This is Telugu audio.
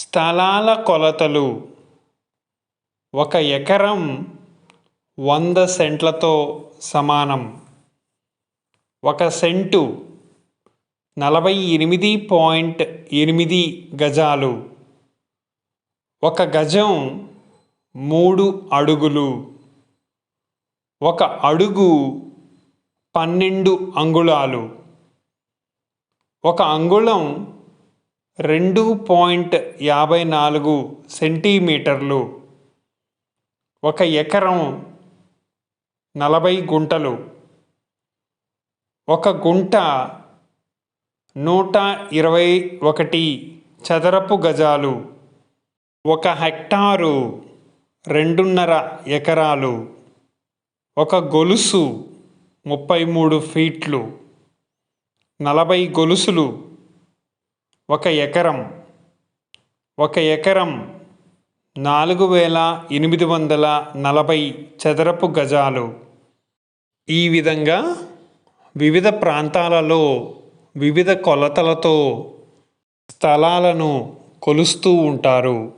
స్థలాల కొలతలు. ఒక ఎకరం వంద సెంట్లతో సమానం. ఒక సెంటు నలభై ఎనిమిది పాయింట్ ఎనిమిది గజాలు. ఒక గజం మూడు అడుగులు. ఒక అడుగు పన్నెండు అంగుళాలు. ఒక అంగుళం రెండు పాయింట్ యాభై నాలుగు సెంటీమీటర్లు ఒక ఎకరం నలభై గుంటలు. ఒక గుంట నూట ఇరవై ఒకటి చదరపు గజాలు. ఒక హెక్టారు రెండున్నర ఎకరాలు. ఒక గొలుసు ముప్పై మూడు ఫీట్లు. నలభై గొలుసులు ఒక ఎకరం. ఒక ఎకరం నాలుగు వేల ఎనిమిది వందల నలభై చదరపు గజాలు. ఈ విధంగా వివిధ ప్రాంతాలలో వివిధ కొలతలతో స్థలాలను కొలుస్తూ ఉంటారు.